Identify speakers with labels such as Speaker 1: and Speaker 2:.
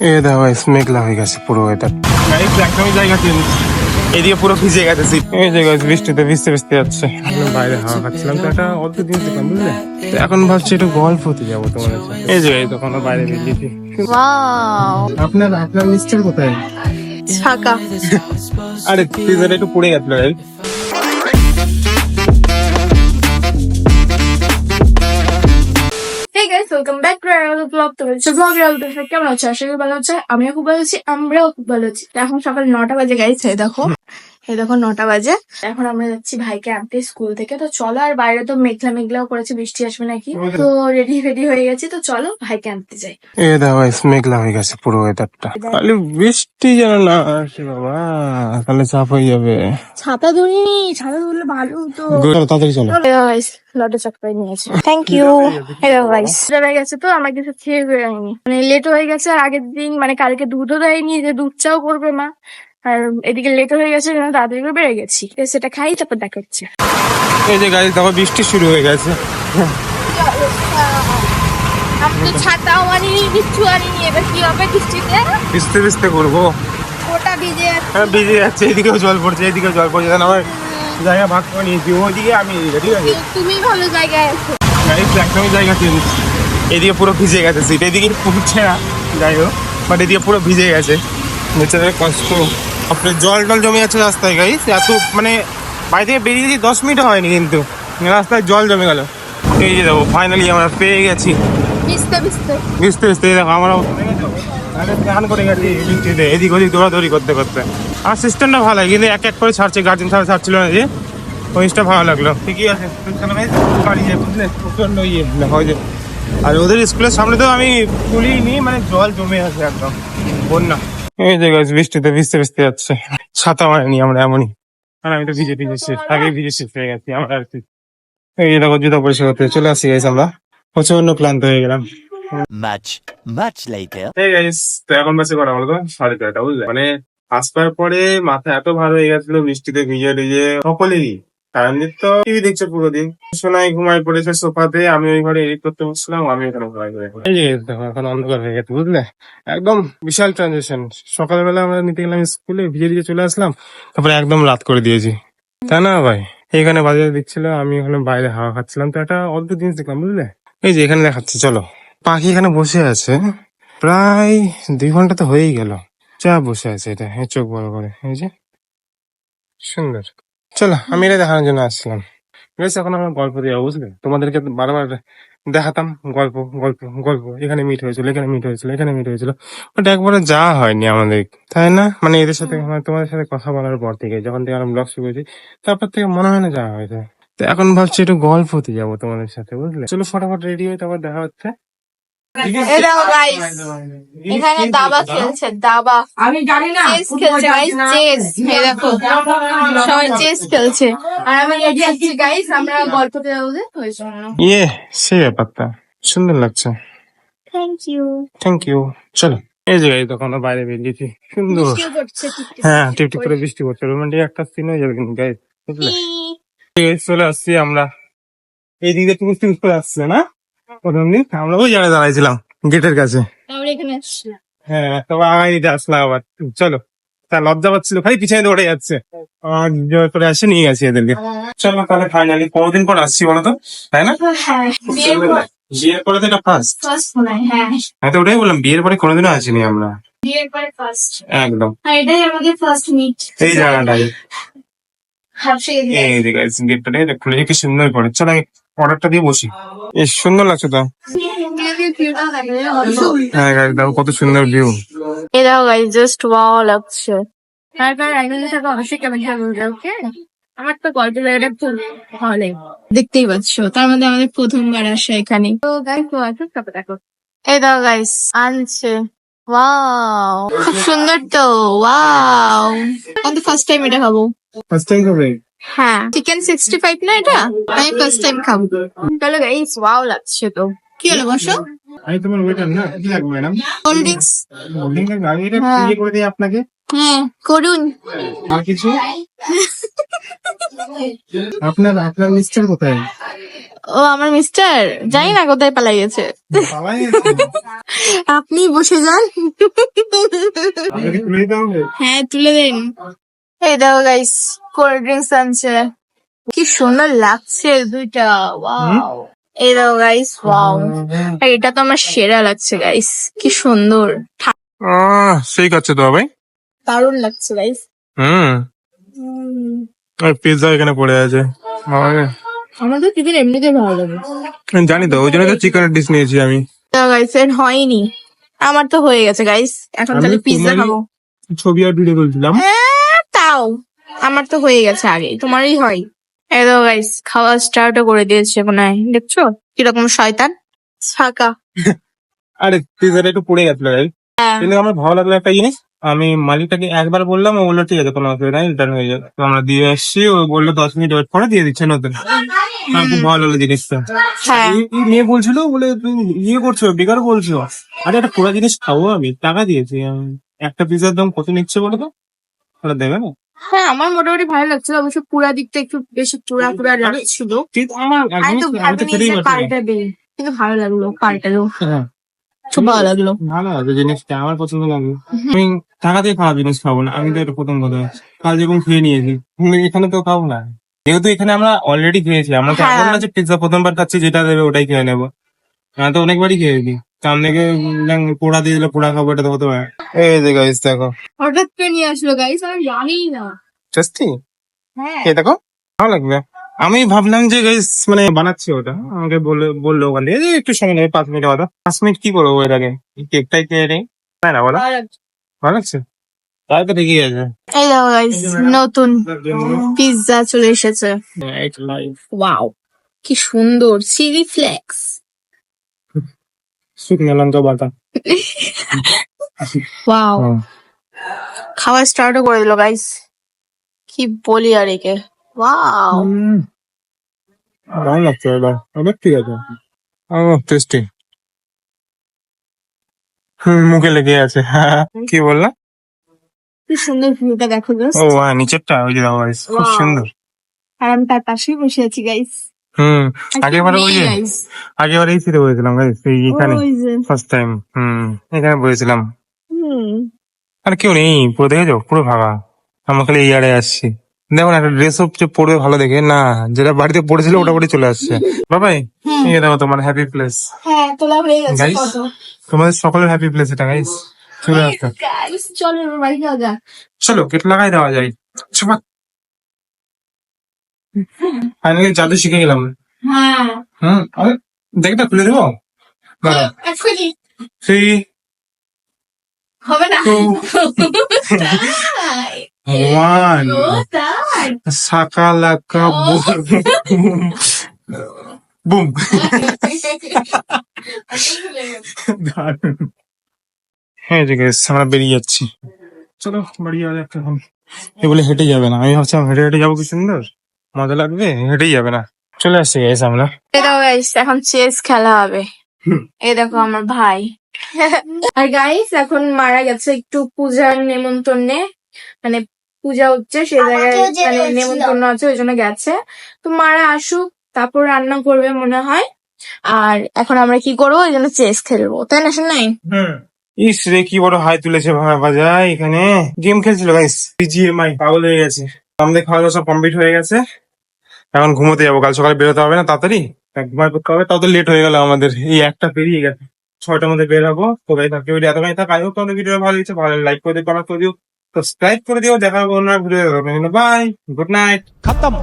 Speaker 1: এ দেখো মেঘলা হয়ে গেছে পুরো ওয়েদার একদমই জায়গা চেঞ্জ এদিকে পুরো ভিজে গেছে সিট এই যে গাইস বৃষ্টিতে ভিজতে ভিজতে যাচ্ছে। আমি বাইরে হাওয়া খাচ্ছিলাম তো একটা অল্প দিন ছিলাম বুঝলে? তো এখন ভাবছি একটু গল্প হতে যাব তোমার এই যে তখন বাইরে বেরিয়েছি আপনার আপনার মিস্টার কোথায়?
Speaker 2: ছাকা
Speaker 1: আরে ফ্রিজারে একটু পড়ে গেছিল
Speaker 2: vlog তো হয়েছে আলোতে সবাই কেমন আছে আশা করি ভালো আছে আমিও খুব ভালো আছি, আমরাও খুব ভালো আছি। এখন সকাল নটা বাজে গাইছে দেখো। এই দেখো নটা বাজে। এখন আমরা যাচ্ছি ভাইকে আনতে স্কুল থেকে। তো চলো আর বাইরে তো মেঘলা মেঘলাও করেছে বৃষ্টি আসবে নাকি? তো রেডি ফেডি হয়ে গেছি। তো চলো ভাইকে আনতে যাই।
Speaker 1: এ দেখো মেঘলা হয়ে গেছে পুরো ওয়েদারটা খালি বৃষ্টি যেন না আসে বাবা তাহলে চাপ হয়ে যাবে।
Speaker 2: ছাতা ধরিনি ছাতা ধরলে ভালো তো
Speaker 1: চলো তাড়াতাড়ি চলো।
Speaker 2: লটে চকপাই নিয়েছে থ্যাংক ইউ হ্যালো গাইস হয়ে গেছে তো আমার কিছু খেয়ে মানে লেট হয়ে গেছে আগের দিন মানে কালকে দুধও দেয়নি যে দুধ চাও করবে মা। আর এদিকে লেট হয়ে গেছে জন্য তাড়াতাড়ি করে বেড়ে গেছি। সেটা খাই তারপর দেখা হচ্ছে।
Speaker 1: এই যে গাইস দেখো বৃষ্টি শুরু হয়ে গেছে।
Speaker 2: আমি ছাতাও আনিনি কিচ্ছু আনিনি। এবার কি হবে বৃষ্টিতে?
Speaker 1: ভিজতে ভিজতে করব।
Speaker 2: ওটা ভিজে
Speaker 1: হ্যাঁ ভিজে যাচ্ছে এদিকেও জল পড়ছে এদিকেও জল পড়ছে। কারণ আমার জায়গা ভাগ করে নিয়েছি ওদিকে আমি এদিকে, ঠিক আছে
Speaker 2: তুমি ভালো জায়গায় আছো।
Speaker 1: একদমই জায়গা চেঞ্জ এদিকে পুরো ভিজে গেছে সিট এদিকে পড়ছে না। যাই হোক বাট এদিকে পুরো ভিজে গেছে। বেচারা কষ্ট। আপনার জল টল জমে যাচ্ছে রাস্তায় গাইস এত মানে বাড়ি থেকে বেরিয়ে গেছি দশ মিনিট হয়নি কিন্তু। রাস্তায় জল জমে গেল। এই যে দেখো ফাইনালি আমরা পেয়ে গেছি।
Speaker 2: ভিজতে ভিজতে।
Speaker 1: দেখো আমার স্নান করে গেছি বৃষ্টিতে এদিক ওদিক দৌড়াদৌড়ি করতে করতে। আর সিস্টেমটা ভালো কিন্তু এক এক করে ছাড়ছে গার্জেন ছাড়া ছাড়ছিল না যে। ওই জিনিসটা ভালো লাগল। ঠিকই আছে বাড়ি যাই বুঝলে? প্রচণ্ড ইয়ে হয় যে। আর ওদের স্কুলের সামনে তো আমি তুলিনি মানে জল জমে আছে একদম বন্যা। এই যে গাছ বৃষ্টিতে ভিজতে ভিজতে যাচ্ছে। ছাতা মারেনি আমরা এমনই। আর আমি তো ভিজে ভিজে শেষ আগে ভিজে শেষ হয়ে গেছি আমরা আর কি। এই দেখো জুতা পরিষ্কার করতে চলে আসি গাইস আমরা। প্রচণ্ড ক্লান্ত হয়ে গেলাম।
Speaker 3: Much, much later.
Speaker 1: এই গাইস তো এখন বাসে করা বলতো সাড়ে ছয়টা বুঝলে? মানে আসবার পরে মাথা এত ভালো হয়ে গেছিল বৃষ্টিতে ভিজে ভিজে সকলেরই। তারানজিৎ তো টিভি দেখছে পুরো দিন সোনাই ঘুমাই পড়েছে সোফাতে, আমি ওই ঘরে এডিট করতে বসছিলাম, আমি এখানে ঘুমাই পড়ে এই যে দেখো, এখন অন্ধকার হয়ে গেছে, বুঝলে? একদম বিশাল ট্রানজেকশন সকালবেলা আমরা নিতে গেলাম স্কুলে, ভিজে ভিজে চলে আসলাম, তারপরে একদম রাত করে দিয়েছি। তাই না ভাই, এইখানে বাজারে দিচ্ছিল আমি ওখানে বাইরে হাওয়া খাচ্ছিলাম, তো একটা অদ্ভুত জিনিস দেখলাম, বুঝলে? এই যে এখানে দেখাচ্ছি, চলো। পাখি এখানে বসে আছে, প্রায় দুই ঘণ্টা তো হয়েই গেল। চা বসে আছে এটা চোখ বড় করে, এই যে। সুন্দর। চলো আমি এটা দেখানোর জন্য আসছিলাম। বেশ এখন আমরা গল্প দিয়ে বুঝলে? তোমাদেরকে বারবার দেখাতাম গল্প গল্প গল্প। এখানে মিট হয়েছিল এখানে মিট হয়েছিল এখানে মিট হয়েছিল। ওটা একবারে যাওয়া হয়নি আমাদের তাই না? মানে এদের সাথে আমার তোমাদের সাথে কথা বলার পর থেকে যখন থেকে আমরা ব্লগ শুরু করেছি তারপর থেকে মনে হয় না যাওয়া হয়েছে। তো এখন ভাবছি একটু গল্প হতে যাব তোমাদের সাথে বুঝলে? চলো ফটাফট রেডি হয়ে তারপর দেখা হচ্ছে।
Speaker 2: এই দেখো এখানে দাবা খেলছে দাবা।
Speaker 4: আমি জানি না
Speaker 2: চেস খেলছে গাইস চেস দেখো সবাই চেস খেলছে। আর আমি রেডি আছি গাইস আমরা গল্পতে যাব যে
Speaker 1: ইয়ে সে ব্যাপারটা সুন্দর লাগছে।
Speaker 2: থ্যাংক ইউ
Speaker 1: থ্যাংক ইউ চলো এই তখন আমরা বাইরে বেরিয়েছি সুন্দর। হ্যাঁ টিপ টিপ করে বৃষ্টি পড়ছে। রোমান্টিক একটা সিন হয়ে যাবে কিন্তু গাইজ বুঝলে? চলে আসছি আমরা। এই দিকে টুকুস টুকুস করে আসছে না? প্রথম দিন দাঁড়াইছিলাম গেটের কাছে। হ্যাঁ তবে আগাই আসলাম আবার। চলো তা লজ্জা পাচ্ছিল খালি পিছনে দৌড়ে যাচ্ছে। জোর করে আসে নিয়ে গেছি এদেরকে। চলো তাহলে ফাইনালি কতদিন পর আসছি বলো তো? তাই না?
Speaker 2: হ্যাঁ বিয়ের পরে
Speaker 1: তো এটা ফার্স্ট
Speaker 2: হয় হ্যাঁ।
Speaker 1: তো ওটাই বললাম বিয়ের পরে কোনোদিনও আসিনি আমরা।
Speaker 2: বিয়ের পরে ফার্স্ট
Speaker 1: একদম।
Speaker 2: এটাই আমাদের ফার্স্ট মিট
Speaker 1: এই জায়গাটাই। এই গেটটা খুলে রেখে সুন্দর করে। চলো অর্ডারটা দিয়ে বসি। বেশ সুন্দর লাগছে তো। হ্যাঁ গাইস দেখো কত সুন্দর ভিউ
Speaker 2: এই দেখো গাইস জাস্ট ওয়াও লাগছে। আমার তো খুব ভালো। লাগে দেখতেই পাচ্ছ। তার মধ্যে আমাদের প্রথমবার আসা এখানে। তো গাইস তো আসো তারপর দেখো। এই দেখো গাইস আনছে। ওয়াও খুব সুন্দর তো। ওয়াও আমি ফার্স্ট টাইম এটা খাব।
Speaker 1: ফার্স্ট টাইম হবে
Speaker 2: হ্যাঁ। চিকেন সিক্সটি ফাইভ না এটা? আমি ফার্স্ট টাইম খাব। তাহলে গাইস ওয়াও লাগছে তো। কি হলো বসো?
Speaker 1: আমি তোমার ওয়েটার না কি লাগবে ম্যাডাম
Speaker 2: কোল্ড ড্রিঙ্কস
Speaker 1: হোল্ডিং লাগবে আমি এটা
Speaker 2: হ্যাঁ।
Speaker 1: ইয়ে করে দিই আপনাকে।
Speaker 2: হ্যাঁ করুন।
Speaker 1: আর কিছু? আপনার আপনার মিস্টার কোথায়?
Speaker 2: ও আমার মিস্টার জানি না কোথায় পালাই গেছে আপনি বসে যান। হ্যাঁ তুলে দিন। এই দেখো গাইস কোল্ড ড্রিঙ্কস আনছে কি সুন্দর লাগছে দুইটা। ওয়াও এই দেখো গাইস ওয়াও এটা তো আমার সেরা লাগছে গাইস কি সুন্দর।
Speaker 1: সেই কাছে তো ভাই?
Speaker 2: দারুণ লাগছে গাইস
Speaker 1: হুম। আর পিৎজা এখানে পড়ে আছে।
Speaker 2: আমার তো চিকেন এমনিতে ভালো লাগে।
Speaker 1: জানি তো ওই জন্য তো চিকেনের ডিশ নিয়েছি আমি।
Speaker 2: গাইস এর হয়নি। আমার তো হয়ে গেছে গাইস এখন তাহলে পিৎজা খাব।
Speaker 1: ছবি আর ভিডিও তুলছিলাম
Speaker 2: তাও আমার তো হয়ে গেছে আগে। তোমারই হয়। এই দেখো গাইস খাওয়া স্টার্টও করে দিয়েছে মনে হয়। দেখছ? কীরকম শয়তান? ফাঁকা।
Speaker 1: আরে পিৎজাটা একটু পড়ে গেছিল রাইট
Speaker 2: হ্যাঁ।
Speaker 1: কিন্তু আমার ভালো লাগল একটা জিনিস। আমি মালিকটাকে একবার বললাম ও বলল ঠিক আছে কোনো অসুবিধা নেই রিটার্ন হয়ে যাবে। তো আমরা দিয়ে এসছি ও বলল দশ মিনিট ওয়েট করে দিয়ে দিচ্ছে নতুন। আমার খুব ভালো লাগল জিনিসটা।
Speaker 2: হ্যাঁ।
Speaker 1: মেয়ে বলছিল বলে তুমি ইয়ে করছ বেকার বলছো? আরে একটা পুরো জিনিস খাব আমি টাকা দিয়েছি। একটা পিজার দাম কত নিচ্ছে বলো তো? ওটা দেবে না?
Speaker 2: হ্যাঁ আমার মোটামুটি ভালো লাগছিল। অবশ্য পুরা দিকটা একটু বেশি পুরা পুরা লাগছিল
Speaker 1: আমার
Speaker 2: আমি তো ভাবিনি কিন্তু ভালো লাগল পাল্টালো।
Speaker 1: হ্যাঁ,
Speaker 2: খুব ভালো লাগল।
Speaker 1: ভালো আছে জিনিসটা আমার পছন্দ লাগল। আমি টাকা দিয়ে খাওয়া জিনিস খাব না আমি তো এটা প্রথম কথা। কাল যেরকম খেয়ে নিয়েছি এখানে তো খাব না। যেহেতু এখানে আমরা অলরেডি খেয়েছি আমরা তো এমন
Speaker 2: হ্যাঁ।
Speaker 1: না যে পিৎজা প্রথমবার খাচ্ছি যেটা দেবে ওটাই খেয়ে নেব। আমি তো অনেকবারই খেয়েছি। সামনে পোড়া দিয়ে দিলে পোড়া খাব এটা তো হতে পারে। এই যে গাইস দেখো।
Speaker 2: হঠাৎ করে নিয়ে আসলো গাইস আমি জানি না। হ্যাঁ।
Speaker 1: এই দেখো ভালো লাগবে। আমি ভাবলাম যে গাইস মানে বানাচ্ছি ওটা। আমাকে বলল বলল ওখান থেকে "এই, একটু সময় নেবে পাঁচ মিনিট কথা। পাঁচ মিনিট কি করব এর আগে? কেকটাই খেয়ে নেই। তাই না বলো।
Speaker 2: ভালো লাগছে।
Speaker 1: ভালো লাগছে? তাই তো ঠিকই আছে।
Speaker 2: এই দেখো গাইস নতুন পিৎজা চলে এসেছে। ওয়াও কি সুন্দর চিলি ফ্লেক্স
Speaker 1: শুকনো লঙ্কা বাটা।
Speaker 2: ওয়াও খাওয়া স্টার্টও করে দিল গাইস কি বলি আর একে। ওয়াও।
Speaker 1: ভালো লাগছে এবার। এবার ঠিক আছে। ও টেস্টি হুম মুখে লেগে আছে। কি বললা?
Speaker 2: কি সুন্দর ভিউটা দেখো জাস্ট
Speaker 1: ও হ্যাঁ নিচেরটা ওই যে দেখো guys, খুব
Speaker 2: Wow.
Speaker 1: সুন্দর।
Speaker 2: আর আমি তার পাশেই বসে আছি গাইস
Speaker 1: হুম আগেবার ওই আগেবার এই ফিরে বসেছিলাম এই এখানে ফার্স্ট টাইম হুম এখানে বসেছিলাম। আর কেউ নেই পুরো দেখেছ? পুরো ফাঁকা। আমরা খালি এই আড়ে আসছি। দেখো না একটা ড্রেস আপ যে পড়বে ভালো দেখে না যেটা বাড়িতে পড়েছিল ওটা পরে চলে আসছে। বাবাই এই দেখো তোমার হ্যাপি প্লেস
Speaker 2: তোলা গেছে
Speaker 1: Guys, তোমাদের সকলের হ্যাপি প্লেস এটা গাইস চলে আসতো
Speaker 2: গাইস চলো
Speaker 1: কেট লাগাই দেওয়া যায়। ফাইনালি জাদু শিখে গেলাম।
Speaker 2: হ্যাঁ।
Speaker 1: হুম আরে দেখটা খুলে দেবো। থ্রি
Speaker 2: হবে না।
Speaker 1: ওয়ান সাকালাকা বুম। বুম। হ্যাঁ ঠিক আছে আমরা বেরিয়ে যাচ্ছি। চলো বাড়ি যাওয়া যাক এখন। এ বলে হেঁটে যাবে না। আমি ভাবছিলাম হেঁটে হেঁটে যাব কি সুন্দর? মজা লাগবে? হেঁটেই যাবে না। চলে আসছি গেছে আমরা।
Speaker 2: এই গাইস এখন চেস খেলা হবে। এই দেখো আমার ভাই। আর গাইস এখন মারা গেছে একটু পূজার নেমন্তন্নে। মানে পূজা হচ্ছে সেই জায়গায় মানে নেমন্তন্ন আছে ওই জন্য গেছে। তো মারা আসুক তারপর রান্না করবে মনে হয়। আর এখন আমরা কি করব? ওই জন্য চেস খেলব তাই না শোনাই
Speaker 1: ইস রে কি বড় হাই তুলেছে বাজায় এখানে। গেম খেলছিল গাইস বিজিএমআই পাগল হয়ে গেছে। আমাদের খাওয়া দাওয়া সব কমপ্লিট হয়ে গেছে। এখন ঘুমোতে যাব। কাল সকালে বেরোতে হবে না তাড়াতাড়ি? ঘুমায় পড়তে হবে তাও তো লেট হয়ে গেল আমাদের। এই একটা পেরিয়ে গেছে। ছয়টার মধ্যে বের হব। সবাই থাকবে ভিডিও এতখানি থাক আই হোক তোমাদের ভিডিও ভালো লাগছে। ভালো লাইক করে দিও কমেন্ট করে দিও সাবস্ক্রাইব করে দিও দেখা হবে অন্য ভিডিও বাই গুড নাইট
Speaker 3: খতম